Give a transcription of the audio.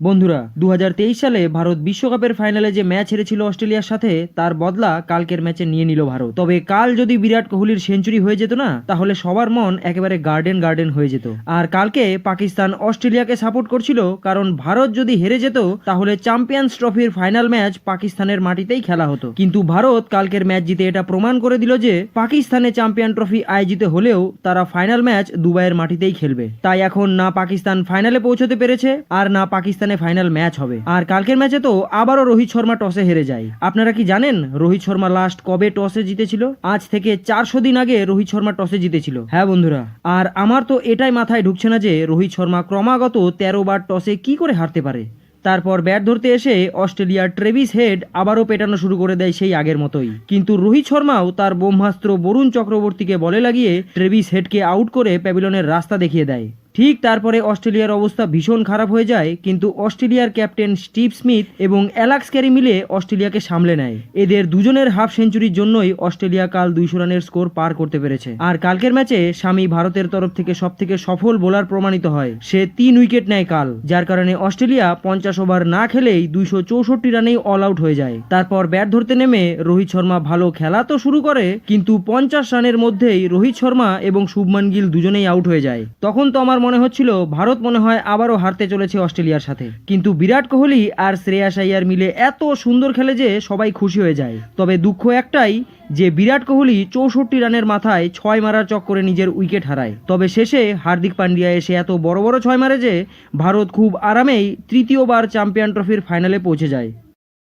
বন্ধুরা দু হাজার তেইশ সালে ভারত বিশ্বকাপের ফাইনালে যে ম্যাচ হেরেছিল অস্ট্রেলিয়ার সাথে, তার বদলা কালকের ম্যাচে নিয়ে নিল ভারত। তবে কাল যদি বিরাট কোহলির সেঞ্চুরি হয়ে যেত না, তাহলে সবার মন একেবারে গার্ডেন গার্ডেন হয়ে যেত। আর কালকে পাকিস্তান অস্ট্রেলিয়াকে সাপোর্ট করছিল, কারণ ভারত যদি হেরে যেত, তাহলে চ্যাম্পিয়ন্স ট্রফির ফাইনাল ম্যাচ পাকিস্তানের মাটিতেই খেলা হতো। কিন্তু ভারত কালকের ম্যাচ জিতে এটা প্রমাণ করে দিল যে, পাকিস্তানে চ্যাম্পিয়ন ট্রফি আয়োজিত হলেও তারা ফাইনাল ম্যাচ দুবাইয়ের মাটিতেই খেলবে। তাই এখন না পাকিস্তান ফাইনালে পৌঁছতে পেরেছে, আর না পাকিস্তানে ফাইনাল ম্যাচ হবে। আর কালকের ম্যাচে তো আবারও রোহিত শর্মা টসে হেরে যায়। আপনারা কি জানেন রোহিত শর্মা লাস্ট কবে টসে জিতেছিল? আজ থেকে চারশো দিন আগে রোহিত শর্মা টসে জিতেছিল। হ্যাঁ বন্ধুরা। আর আমার তো এটাই মাথায় ঢুকছে না যে রোহিত শর্মা ক্রমাগত তেরো বার টসে কি করে হারতে পারে। তারপর ব্যাট ধরতে এসে অস্ট্রেলিয়ার ট্রেভিস হেড আবারও পেটানো শুরু করে দেয় সেই আগের মতোই। কিন্তু রোহিত শর্মাও তার ব্রহ্মাস্ত্র বরুণ চক্রবর্তীকে বলে লাগিয়ে ট্রেভিস হেডকে আউট করে প্যাভিলনের রাস্তা দেখিয়ে দেয়। ঠিক তারপরে অস্ট্রেলিয়ার অবস্থা ভীষণ খারাপ হয়ে যায়, কিন্তু অস্ট্রেলিয়ার ক্যাপ্টেন স্টিভ স্মিথ এবং অ্যালাক্স ক্যারি মিলে অস্ট্রেলিয়াকে সামলে নেয়। এদের দুজনের হাফ সেঞ্চুরির জন্যই অস্ট্রেলিয়া কাল দুইশো রানের স্কোর পার করতে পেরেছে। আর কালকের ম্যাচে স্বামী ভারতের তরফ থেকে সব থেকে সফল বোলার প্রমাণিত হয়। সে তিন উইকেট নেয় কাল, যার কারণে অস্ট্রেলিয়া পঞ্চাশ ওভার না খেলেই দুইশো চৌষট্টি রানেই অল আউট হয়ে যায়। তারপর ব্যাট ধরতে নেমে রোহিত শর্মা ভালো খেলা তো শুরু করে, কিন্তু পঞ্চাশ রানের মধ্যেই রোহিত শর্মা এবং শুভমান গিল দুজনেই আউট হয়ে যায়। তখন তো আমার মনে হচ্ছিল ভারত মনে হয় আবারও হারতে চলেছে অস্ট্রেলিয়ার সাথে। কিন্তু বিরাট কোহলি আর শ্রেয়াস আইয়ার মিলে এত সুন্দর খেলে যে সবাই খুশি হয়ে যায়। তবে দুঃখ একটাই যে বিরাট কোহলি চৌষট্টি রানের মাথায় ছয় মারার চক্করে নিজের উইকেট হারায়। তবে শেষে হার্দিক পান্ডিয়া এসে এত বড় বড় ছয় মারে যে ভারত খুব আরামেই তৃতীয়বার চ্যাম্পিয়ন ট্রফির ফাইনালে পৌঁছে যায়।